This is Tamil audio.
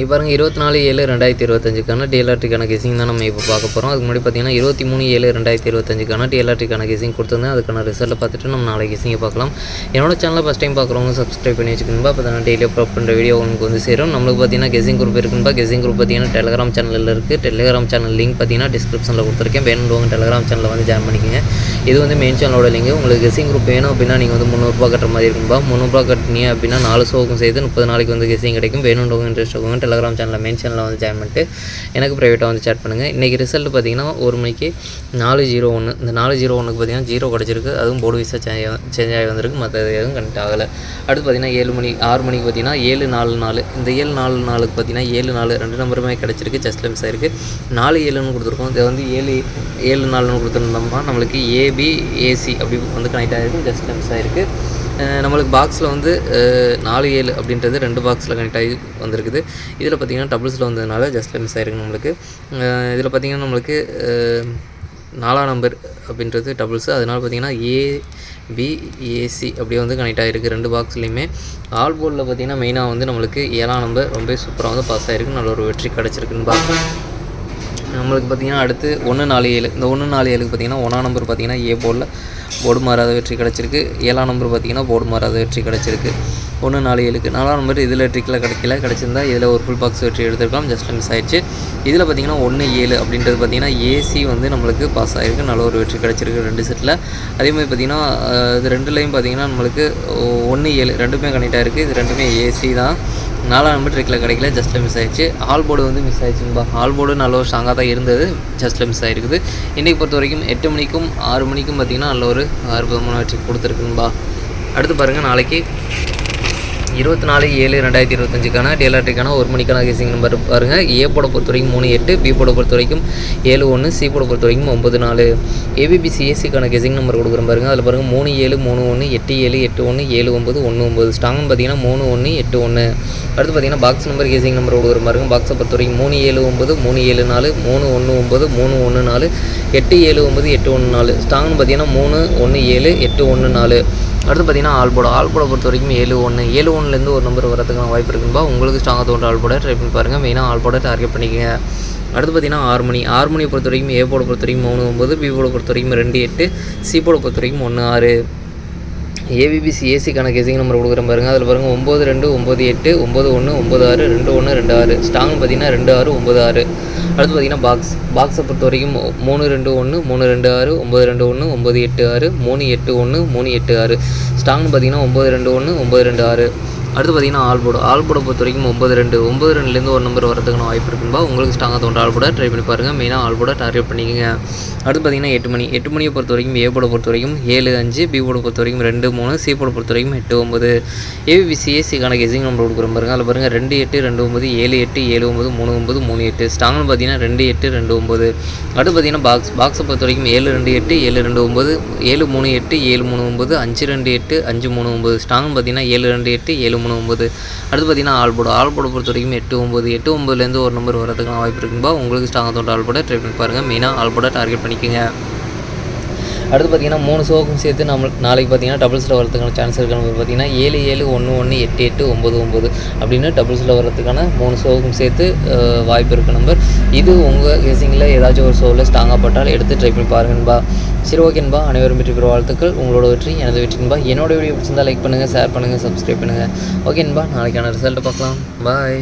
இப்போ பாருங்கள் இருபத்தி நாலு ஏழு ரெண்டாயிரத்தி இருபத்தஞ்சுக்கான டிஎல்ஆர்டிக்கான கெசிங் தான் நம்ம இப்போ பார்க்க போகிறோம் அதுக்கு முன்னாடி பார்த்தீங்கன்னா இருபத்தி மூணு ஏழு ரெண்டாயிரத்தி இருபத்தஞ்சுக்கான டிஎல்ஆர்டிக்கான கெசிங் கொடுத்துருந்தேன். அதுக்கான ரிசல்ட்டை பார்த்துட்டு நம்ம நாளைக்கு கெசிங்கை பார்க்கலாம். என்னோட சேனலை ஃபஸ்ட் டைம் பார்க்குறவங்க சப்ஸ்கிரைப் பண்ணி வச்சுக்கணும்பா அப்போ தான் டெய்லி அப்லோட் பண்ணுற வீடியோ உங்களுக்கு வந்து சேரும். நம்மளுக்கு பார்த்தீங்கன்னா கெசிங் குரூப் இருக்குன்பா? கெசிங் குரூப் பார்த்தீங்கன்னா டெலகிராம் சேனலில் இருக்குது டெலிகிராம் சேனல் லிங்க் பார்த்தீங்கன்னா டிஸ்கிரிப்ஷனில் கொடுத்துருக்கேன். வேணுன்றவங்க டெலிகிராம் சேனலில் வந்து ஜாயின் பண்ணிக்கோங்க. இது வந்து மெயின் சேனலோட லிங்க் உங்களுக்கு கெசிங் குரூப் வேணும் அப்படின்னா நீங்கள் வந்து முந்நூறுரூபா கட்டுற மாதிரி இருக்கும்பா முந்நூறுரூபா கட்டினீங்க அப்படின்னா நாலு சோக்கும் சேர்த்து முப்பது நாளைக்கு வந்து கெசிங் கிடைக்கும். வேணுன்றவங்க இன்ட்ரெஸ்ட் இருக்கும் டெலகிராம் சேனலில் மெயின் சேனலில் வந்து ஜாயின் பண்ணிட்டு எனக்கு ப்ரைவேட்டாக வந்து சேட் பண்ணுங்கள் இன்றைக்கி ரிசல்ட் பார்த்தீங்கன்னா ஒரு மணிக்கு நாலு ஜீரோ ஒன்று இந்த நாலு ஜீரோ ஒன்றுக்கு பார்த்தீங்கன்னா ஜீரோ கிடச்சிருக்கு. அதுவும் போர்டு வீஸாக சேஞ்ச் சேஞ்ச் ஆகி வந்திருக்கு. மற்ற எதுவும் கனெக்ட் ஆகலை. அடுத்து பார்த்தீங்கன்னா ஏழு மணி ஆறு மணிக்கு பார்த்தீங்கன்னா ஏழு நாலு நாலு. இந்த ஏழு நாலு நாலுக்கு பார்த்தீங்கன்னா ஏழு நாலு ரெண்டு நம்பருமே கிடச்சிருக்கு. ஜஸ்ட் மிஸ் ஆயிருக்கு நாலு ஏழுன்னு கொடுத்துருக்கோம். இது வந்து ஏழு ஏழு நாலுன்னு கொடுத்துருந்தோம்னா நம்மளுக்கு ஏபி ஏசி அப்படி வந்து கனெக்ட் ஆகிருக்கு ஜஸ்ட் மிஸ் ஆயிருக்கு நம்மளுக்கு பாக்ஸில் வந்து நாலு ஏழு அப்படின்றது ரெண்டு பாக்ஸில் கனெக்ட் ஆகி வந்திருக்குது. இதில் பார்த்தீங்கன்னா டபுள்ஸில் வந்ததுனால ஜஸ்ட்டில் மிஸ் ஆயிருக்கு நம்மளுக்கு. இதில் பார்த்தீங்கன்னா நம்மளுக்கு நாலாம் நம்பர் அப்படின்றது டபுள்ஸு அதனால் பார்த்தீங்கன்னா ஏ பி ஏசி அப்படியே வந்து கனெக்ட் ஆகிருக்கு ரெண்டு பாக்ஸ்லேயுமே ஆல் போர்டில் பார்த்தீங்கன்னா மெயினாக வந்து நம்மளுக்கு ஏழாம் நம்பர் ரொம்ப சூப்பராக வந்து பாஸ் ஆகிருக்கு நல்ல ஒரு வெற்றி கிடச்சிருக்குன்னு பார்க்கலாம். நம்மளுக்கு பார்த்தீங்கன்னா அடுத்து ஒன்று நாலு ஏழு இந்த ஒன்று நாலு ஏழுக்கு பார்த்தீங்கன்னா ஒன்றாம் நம்பர் பார்த்தீங்கன்னா ஏ போர்டில் போர்டு மாறாத வெற்றி கிடச்சிருக்கு. ஏழாம் நம்பர் பார்த்தீங்கன்னா போர்டு மாறாத வெற்றி கிடச்சிருக்கு. ஒன்று நாலு ஏழுக்கு நாலாம் நம்பர் இதில் ட்ரிக்கில் கிடைக்கல. கிடச்சிருந்தா இதில் ஒரு ஃபுல் பாக்ஸ் வெற்றி எடுத்துருக்கலாம் ஜஸ்ட் மிஸ் ஆயிடுச்சு. இதில் பார்த்திங்கன்னா ஒன்று ஏழு அப்படின்றது பார்த்திங்கன்னா ஏசி வந்து நம்மளுக்கு பாஸ் ஆகிருக்கு நல்ல ஒரு வெற்றி கிடச்சிருக்கு ரெண்டு செட்டில் அதே மாதிரி பார்த்திங்கன்னா இது ரெண்டுலேயும் பார்த்தீங்கன்னா நம்மளுக்கு ஒன்று ஏழு ரெண்டுமே கனெக்ட் ஆகிருக்கு இது ரெண்டுமே ஏசி தான். நாலாம் நம்பர் ட்ரிக்கில் கிடைக்கல ஜஸ்ட்டில் மிஸ் ஆயிடுச்சு. ஆல் போர்டு வந்து மிஸ் ஆயிடுச்சுன்பா ஆல் போர்டு நல்ல ஒரு ஸ்ட்ராங்காக தான் இருந்தது. ஜஸ்ட்டில் மிஸ் ஆயிருக்குது. இன்றைக்கி பொறுத்த வரைக்கும் எட்டு மணிக்கும் ஆறு மணிக்கும் பார்த்திங்கன்னா நல்ல ஒரு அற்புதமான வெற்றி கொடுத்துருக்குன்பா அடுத்து பாருங்கள் நாளைக்கு இருபத்தி நாலு ஏழு ரெண்டாயிரத்தி இருபத்தஞ்சுக்கான டேலாட்ரிக்கான ஒரு மணிக்கான கேசிங் நம்பர் பாருங்கள் ஏ போட பொறுத்த வரைக்கும் மூணு எட்டு பி போட பொறுத்த வரைக்கும் ஏழு ஒன்று சி போட பொறுத்த வரைக்கும் ஒம்பது நாலு ஏபிபி சிஎஸ்சிக்கான கெசிங் நம்பர் கொடுக்குறேன் பாருங்கள் அதில் பாருங்கள் மூணு ஏழு மூணு ஒன்று எட்டு ஏழு எட்டு ஒன்று ஏழு ஒம்பது ஒன்று ஒம்பது ஸ்ட்ராங்னு பார்த்தீங்கன்னா மூணு ஒன்று எட்டு ஒன்று அடுத்து பார்த்தீங்கன்னா பாக்ஸ் நம்பர் கேசிங் நம்பர் கொடுக்குற பாருங்க. பாக்ஸை பொறுத்த வரைக்கும் மூணு ஏழு ஒம்பது மூணு ஏழு நாலு மூணு ஒன்று ஒம்பது மூணு ஒன்று நாலு எட்டு ஏழு ஒம்பது எட்டு ஒன்று நாலு. ஸ்ட்ராங்னு பார்த்தீங்கன்னா மூணு ஒன்று ஏழு எட்டு ஒன்று நாலு. அடுத்து பார்த்தீங்கன்னா ஆல்போட. ஆல்போட பொறுத்த வரைக்கும் ஏழு ஒன்று ஏழு ஒன்றுலேருந்து ஒரு நம்பர் வரதுக்கான வாய்ப்பு இருக்குன்பா உங்களுக்கு ஸ்ட்ராங்காக தோன்ற ஆல்போட ட்ரை பண்ணி பாருங்கள் மெயினாக ஆல்போட டார்கெட் பண்ணிக்கங்க. அடுத்து பார்த்தீங்கன்னா ஆறு மணி. ஆறு மணியை பொறுத்த வரைக்கும் ஏ போட பொறுத்த வரைக்கும் மூணு ஒம்பது பி போட பொறுத்த வரைக்கும் ரெண்டு எட்டு சி போட பொறுத்த வரைக்கும் ஒன்று ஆறு. ஏபிபிசி ஏசிக்கான கெசிங் நம்பர் கொடுக்குறேன் பாருங்க. அதில் பாருங்கள் ஒம்பது ரெண்டு ஒம்பது எட்டு ஒம்பது ஒன்று ஒம்பது ஆறு ரெண்டு ஒன்று ரெண்டு ஆறு. ஸ்டாங்னு பார்த்தீங்கன்னா ரெண்டு ஆறு ஒம்பது ஆறு. அடுத்து பார்த்தீங்கன்னா பாக்ஸ் பாக்ஸை பொறுத்த வரைக்கும் மூணு ரெண்டு ஒன்று மூணு ரெண்டு ஆறு ஒம்பது ரெண்டு ஒன்று ஒம்பது எட்டு ஆறு மூணு எட்டு ஒன்று மூணு எட்டு ஆறு. ஸ்டாங்னு பார்த்தீங்கன்னா ஒம்பது ரெண்டு ஒன்று ஒம்பது ரெண்டு ஆறு. அடுத்து பார்த்தீங்கன்னா ஆல்போர்டு ஆல்போர்டை பொறுத்த வரைக்கும் ஒம்பது ரெண்டு ஒம்பது ரெண்டுலேருந்து ஒரு நம்பர் வரதுக்கான வாய்ப்பு இருக்குன்பா உங்களுக்கு ஸ்ட்ராங்காக தோன்ற ஆல்போர்டை ட்ரை பண்ணி பாருங்கள் மெயினாக ஆல்போர்டை டார்கெட் பண்ணிக்கோங்க. அடுத்து பார்த்தீங்கன்னா எட்டு மணி. எட்டு மணியை பொறுத்த வரைக்கும் ஏ போட பொறுத்த வரைக்கும் ஏழு அஞ்சு பி பொறுத்த வரைக்கும் ரெண்டு மூணு சி போட பொறுத்த வரைக்கும் எட்டு ஒம்பது ஏபிசி கெசிங் நம்பர் கொடுக்குறோம் பாருங்க. அதில் பாருங்கள் ரெண்டு எட்டு ரெண்டு ஒம்பது ஏழு எட்டு ஏழு ஒம்பது மூணு ஒம்பது மூணு எட்டு. ஸ்ட்ராங்னு பார்த்தீங்கன்னா ரெண்டு எட்டு ரெண்டு ஒம்பது அடுத்து பார்த்தீங்கன்னா பாக்ஸ் பாக்ஸை பொறுத்த வரைக்கும் ஏழு ரெண்டு எட்டு ஏழு ரெண்டு ஒம்பது ஏழு மூணு எட்டு ஏழு மூணு ஒம்பது அஞ்சு ரெண்டு எட்டு அஞ்சு மூணு ஒம்பது ஸ்ட்ராங்னு பார்த்தீங்கன்னா ஏழு ரெண்டு எட்டு ஏழு மூணு ஒம்பது அடுத்து பார்த்தீங்கன்னா ஆல்போர்டு ஆல்போர்டை பொறுத்த வரைக்கும் எட்டு ஒம்பது எட்டு ஒம்பதுலேருந்து ஒரு நம்பர் வரதுக்கான வாய்ப்பு இருக்கும்பா. உங்களுக்கு ஸ்ட்ராங்காக தோன்ற ஆல்போர்டை ட்ரை பண்ணி பாருங்கள் மெயினாக ஆல்போர்டை டார்கெட் பண்ணிக்கோங்க. அடுத்து பார்த்தீங்கன்னா மூணு ஷோக்கும் சேர்த்து நம்ம நாளைக்கு பார்த்தீங்கன்னா டபுள்ஸில் வரதுக்கான சான்ஸ் இருக்கிற நம்பர் பார்த்தீங்கன்னா ஏழு ஏழு ஒன்று ஒன்று எட்டு எட்டு ஒம்பது ஒம்பது அப்படின்னு டபுள்ஸில் வரதுக்கான மூணு ஷோக்கும் சேர்த்து வாய்ப்பு இருக்க நம்பர் இது உங்கள் கேசிங்கில் ஏதாச்சும் ஒரு ஷோவில் ஸ்ட்ராங்காக பட்டால் எடுத்து ட்ரை பண்ணி பாருங்கன்பா. சரி ஓகேன்பா அனைவரும் வெற்றி பெற வாழ்த்துக்கள். உங்களோட வெற்றி எனது வெற்றின்பா என்னோட வீடியோ பிடிச்சிருந்தா லைக் பண்ணுங்கள் ஷேர் பண்ணுங்கள் சப்ஸ்கிரைப் பண்ணுங்கள் ஓகேன்பா நாளைக்கான ரிசல்ட்டை பார்க்கலாம். பாய்